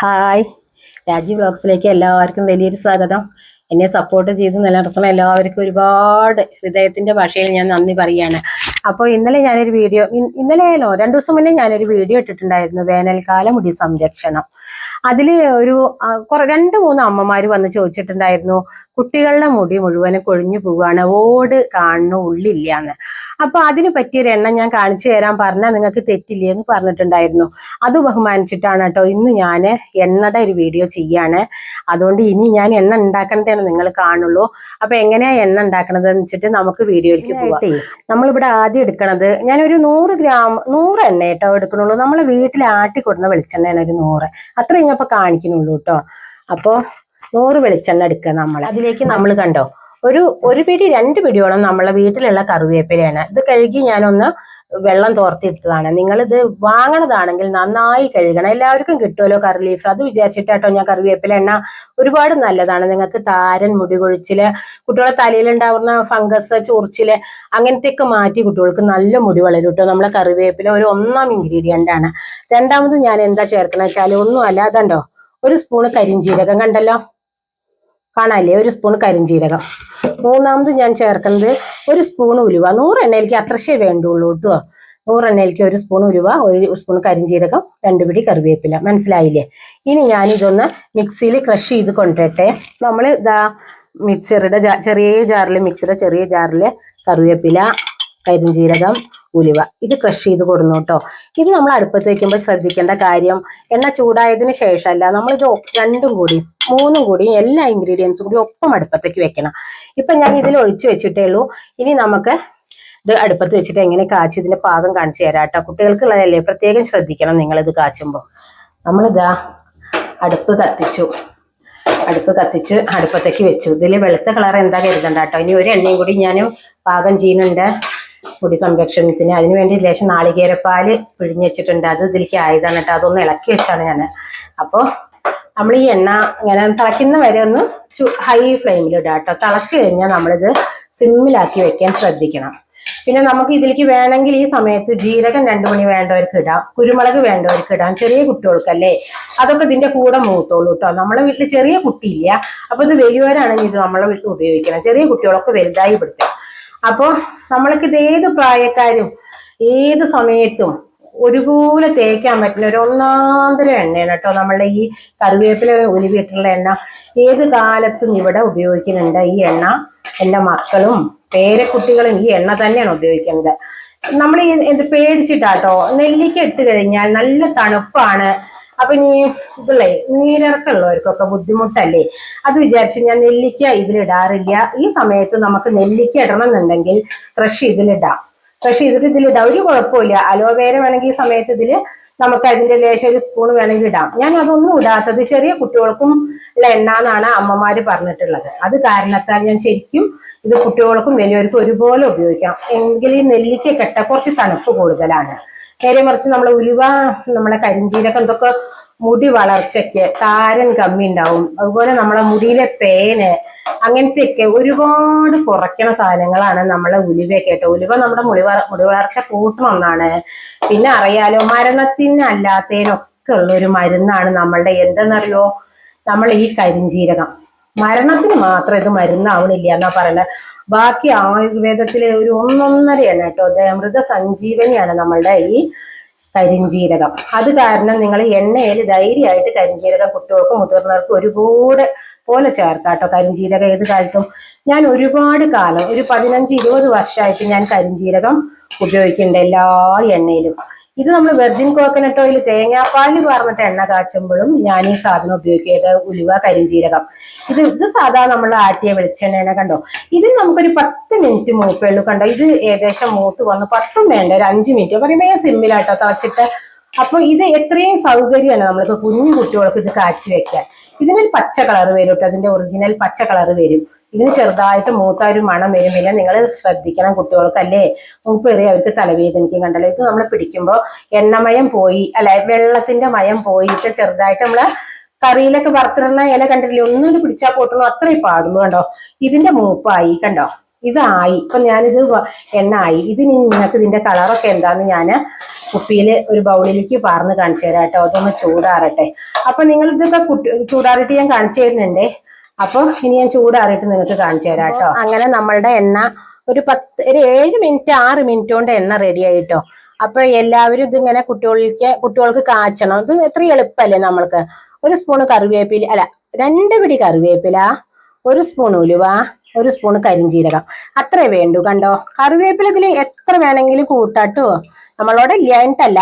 Hi. രാജി ബ്ലോഗ്സിലേക്ക് എല്ലാവർക്കും വലിയൊരു സ്വാഗതം. എന്നെ സപ്പോർട്ട് ചെയ്ത് നിലനിർത്തുന്ന എല്ലാവർക്കും ഒരുപാട് ഹൃദയത്തിന്റെ ഭാഷയിൽ ഞാൻ നന്ദി പറയുകയാണ്. അപ്പോൾ ഇന്നലെ ഞാനൊരു വീഡിയോ ഇന്നലെയല്ലോ രണ്ടു ദിവസം മുന്നേ ഞാനൊരു വീഡിയോ ഇട്ടിട്ടുണ്ടായിരുന്നു. വേനൽക്കാല മുടി സംരക്ഷണം. അതിൽ ഒരു രണ്ട് മൂന്ന് അമ്മമാർ വന്ന് ചോദിച്ചിട്ടുണ്ടായിരുന്നു കുട്ടികളുടെ മുടി മുഴുവനും കൊഴിഞ്ഞു പോവുകയാണ് ഓട് കാണുന്നു ഉള്ളില്ല എന്ന് അപ്പൊ അതിന് പറ്റിയൊരു എണ്ണം ഞാൻ കാണിച്ചു തരാൻ പറഞ്ഞാൽ നിങ്ങൾക്ക് തെറ്റില്ലേ എന്ന് പറഞ്ഞിട്ടുണ്ടായിരുന്നു. അത് ബഹുമാനിച്ചിട്ടാണ് കേട്ടോ ഇന്ന് ഞാൻ എണ്ണയുടെ ഒരു വീഡിയോ ചെയ്യാണ്. അതുകൊണ്ട് ഇനി ഞാൻ എണ്ണ ഉണ്ടാക്കണതാണ് നിങ്ങൾ കാണുള്ളൂ. അപ്പൊ എങ്ങനെയാ എണ്ണ ഉണ്ടാക്കണത് എന്ന് വെച്ചിട്ട് നമുക്ക് വീഡിയോയിലേക്ക് പോവാം. നമ്മളിവിടെ ആദ്യം എടുക്കണത് ഞാനൊരു നൂറ് ഗ്രാം നൂറ് എണ്ണ കേട്ടോ എടുക്കണുള്ളൂ. നമ്മളെ വീട്ടിൽ ആട്ടി കൊടുക്കുന്ന വെളിച്ചെണ്ണയാണ് ഒരു നൂറ്. അത്ര കഴിഞ്ഞപ്പോ കാണിക്കുന്നുള്ളൂ കേട്ടോ അപ്പോൾ നൂറ് വെളിച്ചെണ്ണ എടുക്കുക നമ്മൾ അതിലേക്ക് നമ്മൾ കണ്ടോ? ഒരു ഒരു പിടി രണ്ട് പിടിയോളം നമ്മളെ വീട്ടിലുള്ള കറിവേപ്പിലയാണ്. ഇത് കഴുകി ഞാനൊന്ന് വെള്ളം തോർത്തിയിട്ടതാണ് നിങ്ങൾ ഇത് വാങ്ങണതാണെങ്കിൽ നന്നായി കഴുകണം. എല്ലാവർക്കും കിട്ടുമല്ലോ കറി ലീഫ് അത് വിചാരിച്ചിട്ടാട്ടോ ഞാൻ കറിവേപ്പില എണ്ണ ഒരുപാട് നല്ലതാണ്. നിങ്ങൾക്ക് താരൻ മുടി കൊഴിച്ചിൽ കുട്ടികളെ തലയിലുണ്ടാവുന്ന ഫംഗസ് ചൊറിച്ചിൽ അങ്ങനത്തെയൊക്കെ മാറ്റി കുട്ടികൾക്ക് നല്ല മുടി വളരും കേട്ടോ. നമ്മളെ കറിവേപ്പില ഒരു ഒന്നാം ഇൻഗ്രീഡിയന്റ് ആണ്. രണ്ടാമത് ഞാൻ എന്താ ചേർക്കണ വെച്ചാൽ ഒന്നും അതുണ്ടോ ഒരു സ്പൂണ് കരിഞ്ചീരകം കണ്ടല്ലോ? കാണാല്ലേ? ഒരു സ്പൂൺ കരിഞ്ചീരകം. മൂന്നാമത് ഞാൻ ചേർക്കുന്നത് ഒരു സ്പൂൺ ഉലുവ. നൂറ് എണ്ണയിലേക്ക് അത്രശേ വേണ്ടുള്ളൂ കേട്ടോ നൂറ് എണ്ണയിലേക്ക് ഒരു സ്പൂൺ ഉലുവ ഒരു സ്പൂൺ കരിഞ്ചീരകം രണ്ട് പിടി കറിവേപ്പില. മനസ്സിലായില്ലേ? ഇനി ഞാനിതൊന്ന് മിക്സിയിൽ ക്രഷ് ചെയ്ത് കൊണ്ടുവരട്ടെ നമ്മൾ ഇതാ മിക്സറുടെ ചെറിയ ജാറിൽ മിക്സിയുടെ ചെറിയ ജാറിൽ കറിവേപ്പില കരിഞ്ചീരകം ഉലുവ. ഇത് ക്രഷ് ചെയ്ത് കൊടുന്നു കേട്ടോ ഇത് നമ്മൾ അടുപ്പത്ത് വെക്കുമ്പോൾ ശ്രദ്ധിക്കേണ്ട കാര്യം എണ്ണ ചൂടായതിന് ശേഷമല്ല നമ്മളിത് രണ്ടും കൂടി മൂന്നും കൂടി എല്ലാ ഇൻഗ്രീഡിയൻസും കൂടി ഒപ്പം അടുപ്പത്തേക്ക് വെക്കണം. ഇപ്പൊ ഞാൻ ഇതിൽ ഒഴിച്ചു വെച്ചിട്ടേ ഉള്ളൂ. ഇനി നമുക്ക് ഇത് അടുപ്പത്ത് വെച്ചിട്ട് എങ്ങനെ കാച്ചി ഇതിന്റെ പാകം കാണിച്ചു തരാം കേട്ടോ കുട്ടികൾക്കുള്ളതല്ലേ? പ്രത്യേകം ശ്രദ്ധിക്കണം നിങ്ങൾ ഇത് കാച്ചുമ്പോൾ. നമ്മളിതാ അടുപ്പ് കത്തിച്ചു. അടുപ്പ് കത്തിച്ച് അടുപ്പത്തേക്ക് വെച്ചു. ഇതിൽ വെളുത്ത കളർ എന്താ കരുതണ്ട കേട്ടോ ഇനി ഒരു എണ്ണയും കൂടി ഞാൻ പാകം ചെയ്യുന്നുണ്ട്. മുടി സംരക്ഷണത്തിന്. അതിന് വേണ്ടി ലേശം നാളികേരപ്പാൽ പിഴിഞ്ഞ് വെച്ചിട്ടുണ്ട് അത് ഇതിലേക്ക് ആയതാണ് അതൊന്ന് ഇളക്കി വെച്ചാണ് ഞാൻ. അപ്പോൾ നമ്മൾ ഈ എണ്ണ ഇങ്ങനെ തിളയ്ക്കുന്ന വരെ ഒന്ന് ഹൈ ഫ്ലെയിമിൽ ഇടുക കേട്ടോ. തിളച്ച് കഴിഞ്ഞാൽ നമ്മളിത് സിമ്മിലാക്കി വെക്കാൻ ശ്രദ്ധിക്കണം. പിന്നെ നമുക്ക് ഇതിലേക്ക് വേണമെങ്കിൽ ഈ സമയത്ത് ജീരകം രണ്ടു മണി വേണ്ടവർക്ക് ഇടാം. കുരുമുളക് വേണ്ടവർക്ക് ഇടാം. ചെറിയ കുട്ടികൾക്കല്ലേ? അതൊക്കെ ഇതിന്റെ കൂടെ മൂത്തോളൂ കേട്ടോ. നമ്മളെ വീട്ടിൽ ചെറിയ കുട്ടിയില്ല. അപ്പൊ ഇത് വലിയവരാണെങ്കിൽ ഇത് നമ്മളെ വീട്ടിൽ ഉപയോഗിക്കണം. ചെറിയ കുട്ടികളൊക്കെ വലുതായി പിടിക്കും അപ്പോൾ നമ്മൾക്ക് ഇത് ഏത് പ്രായക്കാരും ഏത് സമയത്തും ഒരുപോലെ തേക്കാൻ പറ്റുന്ന ഒരു ഒന്നാന്തര എണ്ണയാണ് കേട്ടോ നമ്മളുടെ ഈ കറിവേപ്പില ഉരുവിയിട്ടുള്ള എണ്ണ. ഏത് കാലത്തും ഇവിടെ ഉപയോഗിക്കുന്നുണ്ട് ഈ എണ്ണ. എന്റെ മക്കളും പേരക്കുട്ടികളും ഈ എണ്ണ തന്നെയാണ് ഉപയോഗിക്കുന്നത്. നമ്മൾ ഈ എന്ത് പേടിച്ചിട്ടാട്ടോ? നെല്ലിക്ക ഇട്ട് കഴിഞ്ഞാൽ നല്ല തണുപ്പാണ്. അപ്പൊ ഇനി ഇതുള്ളേ നീരിറക്കമുള്ളവർക്കൊക്കെ ബുദ്ധിമുട്ടല്ലേ? അത് വിചാരിച്ച് ഞാൻ നെല്ലിക്ക ഇതിലിടാറില്ല. ഈ സമയത്ത് നമുക്ക് നെല്ലിക്ക ഇടണം എന്നുണ്ടെങ്കിൽ ക്രഷ് ഇതിലിടാം. ഫ്രഷ് ഇതിൽ ഇതിലിടാം. ഒരു കുഴപ്പമില്ല അലോവേര വേണമെങ്കിൽ ഈ സമയത്ത് ഇതിൽ നമുക്ക് അതിന്റെ ലേശം ഒരു സ്പൂൺ വേണമെങ്കിൽ ഇടാം. ഞാൻ അതൊന്നും ഇടാത്തത് ചെറിയ കുട്ടികൾക്കും ഉള്ള എണ്ണ എന്നാണ് അമ്മമാര് പറഞ്ഞിട്ടുള്ളത്. അത് കാരണത്താൽ ഞാൻ ശരിക്കും ഇത് കുട്ടികൾക്കും വലിയവർക്കും ഒരുപോലെ ഉപയോഗിക്കാം. എങ്കിൽ ഈ നെല്ലിക്ക കെട്ട കുറച്ച് തണുപ്പ് കൂടുതലാണ്. നേരെ മറിച്ച് നമ്മളെ ഉലുവ നമ്മളെ കരിഞ്ചീരൊക്കെ ഇതൊക്കെ മുടി വളർച്ചയ്ക്ക് താരൻ കമ്മി ഉണ്ടാവും. അതുപോലെ നമ്മളെ മുടിയിലെ പേന് അങ്ങനത്തെയൊക്കെ ഒരുപാട് കുറയ്ക്കണ സാധനങ്ങളാണ് നമ്മളെ ഉലുവയൊക്കെ കേട്ടോ. ഉലുവ നമ്മുടെ മുടിവള മുടിവളർച്ച കൂട്ടണം എന്നാണ് പിന്നെ അറിയാലോ മരണത്തിന് അല്ലാത്തതിനൊക്കെ ഉള്ള ഒരു മരുന്നാണ് നമ്മളുടെ എന്തെന്നറിയോ? നമ്മൾ ഈ കരിഞ്ചീരകം. മരണത്തിന് മാത്രം ഇത് മരുന്നാവണില്ല എന്നാ പറയുന്നത് ബാക്കി ആയുർവേദത്തിലെ ഒരു ഒന്നൊന്നരയാണ് കേട്ടോ. അമൃത സഞ്ജീവനിയാണ് നമ്മളുടെ ഈ കരിഞ്ജീരകം അത് കാരണം നിങ്ങൾ എണ്ണയിൽ ധൈര്യമായിട്ട് കരിഞ്ജീരകം കുട്ടികൾക്കും മുതിർന്നവർക്കും ഒരുപാട് പോലെ ചേർക്കാട്ടോ കരിഞ്ജീരകം ഏത് കാലത്തും. ഞാൻ ഒരുപാട് കാലം ഒരു പതിനഞ്ച് ഇരുപത് വർഷമായിട്ട് ഞാൻ കരിഞ്ജീരകം ഉപയോഗിക്കുന്നുണ്ട് എല്ലാ എണ്ണയിലും. ഇത് നമ്മൾ വെർജിൻ കോക്കനട്ട് ഓയിൽ തേങ്ങാപ്പാലിൽ പറഞ്ഞിട്ട് എണ്ണ കാച്ചുമ്പോഴും ഞാൻ ഈ സാധനം ഉപയോഗിക്കുക ഉലുവ കരിഞ്ജീരകം ഇത് ഇത് സാധാരണ നമ്മൾ ആട്ടിയ വെളിച്ചെണ്ണ കണ്ടോ? ഇതിൽ നമുക്കൊരു പത്ത് മിനിറ്റ് മൂപ്പേ ഉള്ളൂ കണ്ടോ? ഇത് ഏകദേശം മൂത്ത് വന്ന് പത്തും വേണ്ട ഒരു അഞ്ച് മിനിറ്റ് പറയുമ്പോൾ സിമ്മിലാട്ടോ തിളച്ചിട്ട്. അപ്പൊ ഇത് എത്രയും സൗകര്യമാണ് നമ്മൾക്ക് കുഞ്ഞു കുട്ടികൾക്ക് ഇത് കാച്ചി വെക്കാൻ. ഇതിനൊരു പച്ച കളർ വരും കേട്ടോ. അതിന്റെ ഒറിജിനൽ പച്ച കളർ വരും. ഇതിന് ചെറുതായിട്ട് മൂത്ത ഒരു മണം വരുന്നില്ല നിങ്ങൾ ശ്രദ്ധിക്കണം കുട്ടികൾക്ക് അല്ലേ? മൂപ്പേറിയ അവർക്ക് തലവേദനിക്കും കണ്ടല്ലോ. ഇത് നമ്മൾ പിടിക്കുമ്പോൾ എണ്ണമയം പോയി അല്ലെ വെള്ളത്തിന്റെ മയം പോയിട്ട് ചെറുതായിട്ട് നമ്മൾ കറിയിലൊക്കെ വറുത്തിടുന്ന ഇല കണ്ടിട്ടില്ലേ? ഒന്നും പിടിച്ചാൽ പൊട്ടുന്നു അത്രയും പാടുള്ളൂ കണ്ടോ? ഇതിന്റെ മൂപ്പായി കണ്ടോ? ഇതായി. ഇപ്പൊ ഞാനിത് എണ്ണ ആയി ഇത് നിങ്ങൾക്ക് ഇതിന്റെ കളറൊക്കെ എന്താന്ന് ഞാൻ കുപ്പിയിൽ ഒരു ബൗളിലേക്ക് പാർന്ന് കാണിച്ചു തരാം കേട്ടോ. അതൊന്ന് ചൂടാറട്ടെ. അപ്പൊ നിങ്ങൾ ഇതൊക്കെ കുട്ടി ചൂടാറിയിട്ട് ഞാൻ കാണിച്ചു തരുന്നുണ്ടേ. അപ്പൊ ഇനി ഞാൻ ചൂടാറിയിട്ട് നിങ്ങൾക്ക് കാണിച്ചു തരാം കേട്ടോ. അങ്ങനെ നമ്മളുടെ എണ്ണ ഒരു പത്ത് ഒരു ഏഴ് മിനിറ്റ് ആറ് മിനിറ്റ് കൊണ്ട് എണ്ണ റെഡി ആയിട്ടോ അപ്പൊ എല്ലാവരും ഇതിങ്ങനെ കുട്ടികൾക്ക് കുട്ടികൾക്ക് കാച്ചണം. ഇത് എത്ര എളുപ്പമല്ലേ നമ്മൾക്ക്. ഒരു സ്പൂണ് കറിവേപ്പില അല്ല രണ്ട് പിടി കറിവേപ്പില ഒരു സ്പൂൺ ഉലുവ ഒരു സ്പൂൺ കരിഞ്ചീരകം. അത്രേ വേണ്ടു കണ്ടോ? കറിവേപ്പില ഇതിൽ എത്ര വേണമെങ്കിലും കൂട്ടാട്ടോ. നമ്മളോട് ഇല്ലായിട്ടല്ല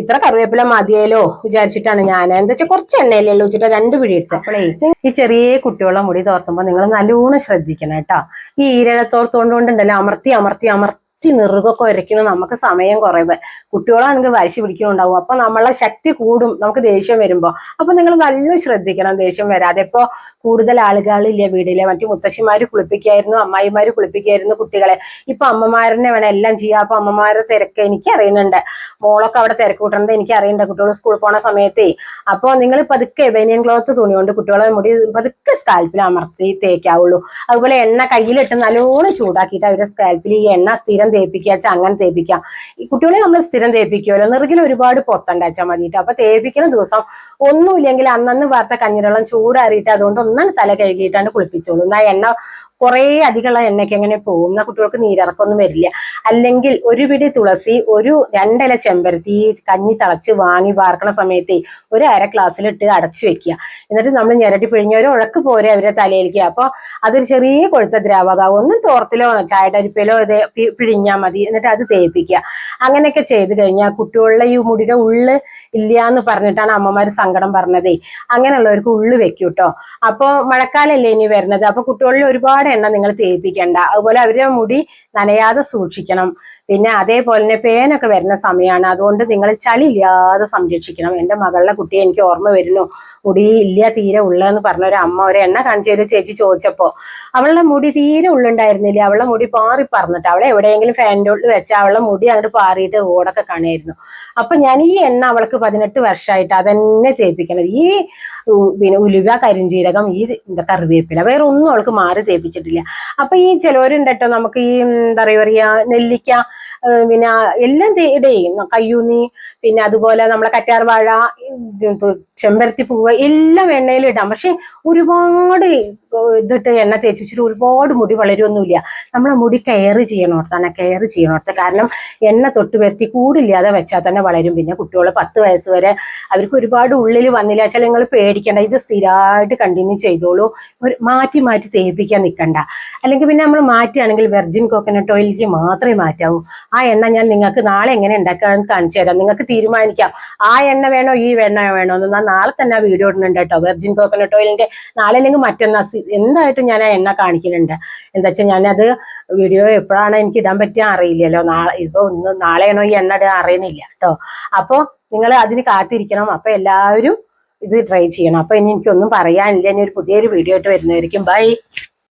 ഇത്ര കറിവേപ്പില മതിയല്ലോ വിചാരിച്ചിട്ടാണ് ഞാൻ എന്താ വെച്ചാൽ കുറച്ച് എണ്ണയല്ലേ ഉള്ളൂ വെച്ചിട്ട് രണ്ട് പിടി എടുത്ത്. അപ്പോഴേ ഈ ചെറിയ കുട്ടികളെ മുടി തോർത്തുമ്പോൾ നിങ്ങൾ നല്ലോണം ശ്രദ്ധിക്കണം കേട്ടോ. ഈ ഈരഴത്തോർത്തോണ്ടുണ്ടല്ലോ അമർത്തി അമർത്തി അമർത്തി നിറുകൊക്കെ ഉരയ്ക്കുന്ന നമുക്ക് സമയം കുറവ്. കുട്ടികളാണെങ്കിൽ വാശി പിടിക്കുന്നുണ്ടാവും അപ്പൊ നമ്മളെ ശക്തി കൂടും. നമുക്ക് ദേഷ്യം വരുമ്പോ. അപ്പൊ നിങ്ങൾ നല്ല ശ്രദ്ധിക്കണം. ദേഷ്യം വരാതെ. ഇപ്പോ കൂടുതൽ ആളുകളില്ല വീടിലെ? മറ്റു മുത്തശ്ശിമാര് കുളിപ്പിക്കായിരുന്നു അമ്മായിമാര് കുളിപ്പിക്കായിരുന്നു കുട്ടികളെ. ഇപ്പൊ അമ്മമാരനെ വേണം എല്ലാം ചെയ്യാം. അപ്പൊ അമ്മമാരെ തിരക്ക് എനിക്ക് അറിയുന്നുണ്ട്. മോളൊക്കെ അവിടെ തിരക്ക് കൂട്ടണത് എനിക്ക് അറിയുന്നുണ്ട്. കുട്ടികൾ സ്കൂളിൽ പോണ സമയത്തേ. അപ്പൊ നിങ്ങൾ പതുക്കെ ബനിയൻ ക്ലോത്ത് തുണി കൊണ്ട് കുട്ടികളെ മുടി പതുക്കെ സ്കാൽപ്പിൽ അമർത്തി തേക്കാവുള്ളൂ. അതുപോലെ എണ്ണ കയ്യിലിട്ട് നല്ലോണം ചൂടാക്കിയിട്ട് അവരുടെ സ്കാൽപ്പിൽ ഈ എണ്ണ സ്ഥിരം തേപ്പിക്കുക അച്ഛാ അങ്ങനെ തേപ്പിക്കാം ഈ കുട്ടികളെ നമ്മൾ സ്ഥിരം തേപ്പിക്കുമല്ലോ നിറകിൽ ഒരുപാട് പൊത്തണ്ട അച്ഛാ മതിയിട്ട് അപ്പൊ തേപ്പിക്കുന്ന ദിവസം ഒന്നുമില്ലെങ്കിൽ അന്നന്ന് വാർത്ത കഞ്ഞിരളം ചൂടാറിയിട്ട് അതുകൊണ്ട് ഒന്നാണ് തല കഴുകിയിട്ടാണ് കുളിപ്പിച്ചോളൂ. എന്നാ എണ്ണ കുറേ അധികമുള്ള എണ്ണയ്ക്ക് എങ്ങനെ പോകും എന്നാ കുട്ടികൾക്ക് നീരിറക്കൊന്നും വരില്ല. അല്ലെങ്കിൽ ഒരു പിടി തുളസി ഒരു രണ്ടില ചെമ്പരത്തി കഞ്ഞി തിളച്ച് വാങ്ങി വാർക്കണ സമയത്ത് ഒരു അര ഗ്ലാസ്സിലിട്ട് അടച്ചു വെക്കുക. എന്നിട്ട് നമ്മൾ ഞെരട്ടി പിഴിഞ്ഞ ഒരു ഉഴക്ക് പോരെ അവരെ തലയിലേക്ക്. അപ്പോൾ അതൊരു ചെറിയ കൊഴുത്ത ദ്രാവകം ഒന്നും തോർത്തിലോ ചായടരിപ്പിലോ ഇത് പിഴിഞ്ഞാൽ മതി. എന്നിട്ട് അത് തേപ്പിക്കുക. അങ്ങനെയൊക്കെ ചെയ്ത് കഴിഞ്ഞാൽ കുട്ടികളുടെ ഈ മുടിയുടെ ഉള്ള് ഇല്ല എന്ന് പറഞ്ഞിട്ടാണ് അമ്മമാർ സങ്കടം പറഞ്ഞതേ. അങ്ങനെയുള്ളവർക്ക് ഉള്ളു വെക്കൂട്ടോ. അപ്പോൾ അപ്പൊ മഴക്കാലല്ലേ ഇനി വരുന്നത്. അപ്പോൾ കുട്ടികളിൽ ഒരുപാട് എണ്ണ നിങ്ങൾ തേപ്പിക്കേണ്ട. അതുപോലെ അവരുടെ മുടി നനയാതെ സൂക്ഷിക്കണം. പിന്നെ അതേപോലെ തന്നെ പേനൊക്കെ വരുന്ന സമയമാണ് അതുകൊണ്ട് നിങ്ങൾ ചളി ഇല്ലാതെ സംരക്ഷിക്കണം. എന്റെ മകളുടെ കുട്ടിയെ എനിക്ക് ഓർമ്മ വരുന്നു. മുടി ഇല്ല തീരെ ഉള്ളതെന്ന് പറഞ്ഞ ഒരു അമ്മ ഒരു എണ്ണ കാണിച്ചു തരും ചേച്ചി ചോദിച്ചപ്പോൾ അവളുടെ മുടി തീരെ ഉള്ളുണ്ടായിരുന്നില്ല. അവളുടെ മുടി പാറി പറഞ്ഞിട്ട് അവളെ എവിടെയെങ്കിലും ഫാനിന്റെ ഉള്ളിൽ വെച്ചാൽ അവളുടെ മുടി അങ്ങോട്ട് പാറിയിട്ട് ഓടൊക്കെ കാണുമായിരുന്നു അപ്പൊ ഞാൻ ഈ എണ്ണ അവൾക്ക് പതിനെട്ട് വർഷമായിട്ട് അതന്നെ തേപ്പിക്കണത്. ഈ പിന്നെ ഉലുവ കരിഞ്ചീരകം ഈ കറിവേപ്പില. വേറെ ഒന്നും അവൾക്ക് മാറി തേപ്പിച്ചിട്ടില്ല അപ്പൊ ഈ ചിലവരുണ്ട് നമുക്ക് ഈ എന്താ പറയാ നെല്ലിക്ക പിന്നെ എല്ലാം ഇടയും കയ്യൂന്നി പിന്നെ അതുപോലെ നമ്മളെ കറ്റാർ വാഴ ചെമ്പരത്തി പൂവ് എല്ലാം എണ്ണയിൽ ഇടാം. പക്ഷെ ഒരുപാട് ഇതിട്ട് എണ്ണ തേച്ച് വെച്ചിട്ട് ഒരുപാട് മുടി വളരുമൊന്നുമില്ല നമ്മളെ മുടി കെയർ ചെയ്യണോർത്താണ് കെയർ ചെയ്യണോർത്ത് കാരണം എണ്ണ തൊട്ട് വരുത്തി കൂടില്ലാതെ വെച്ചാൽ തന്നെ വളരും. പിന്നെ കുട്ടികൾ പത്ത് വയസ്സ് വരെ അവർക്ക് ഒരുപാട് ഉള്ളിൽ വന്നില്ല. വെച്ചാൽ നിങ്ങൾ പേടിക്കേണ്ട ഇത് സ്ഥിരമായിട്ട് കണ്ടിന്യൂ ചെയ്തോളൂ. ഒരു മാറ്റി മാറ്റി തേപ്പിക്കാൻ നിൽക്കണ്ട അല്ലെങ്കിൽ പിന്നെ നമ്മൾ മാറ്റുകയാണെങ്കിൽ വെർജിൻ കോക്കനട്ട് ഓയിലേക്ക് മാത്രമേ മാറ്റാവൂ. ആ എണ്ണ ഞാൻ നിങ്ങൾക്ക് നാളെ എങ്ങനെ ഉണ്ടാക്കാൻ കാണിച്ചു തരാം. നിങ്ങൾക്ക് തീരുമാനിക്കാം. ആ എണ്ണ വേണോ ഈ എണ്ണ വേണോ എന്ന്. നാളെ തന്നെ ആ വീഡിയോ ഇടുന്നുണ്ട് കേട്ടോ. വെർജിൻ കോക്കനട്ട് ഓയിലിന്റെ നാളെ അല്ലെങ്കിൽ മറ്റന്നാ എന്തായിട്ടും ഞാൻ ആ എണ്ണ കാണിക്കുന്നുണ്ട്. എന്താ വെച്ചാൽ ഞാനത് വീഡിയോ എപ്പോഴാണ് എനിക്ക് ഇടാൻ പറ്റിയ അറിയില്ലല്ലോ. നാളെ ഇപ്പൊ ഒന്ന് നാളെയാണോ ഈ എണ്ണ ഇടാൻ അറിയുന്നില്ല കേട്ടോ. അപ്പോൾ നിങ്ങൾ അതിന് കാത്തിരിക്കണം. അപ്പൊ എല്ലാവരും ഇത് ട്രൈ ചെയ്യണം. അപ്പൊ ഇനി എനിക്കൊന്നും പറയാനില്ല. ഇനി ഒരു പുതിയൊരു വീഡിയോ ആയിട്ട് വരുന്നതായിരിക്കും. ബൈ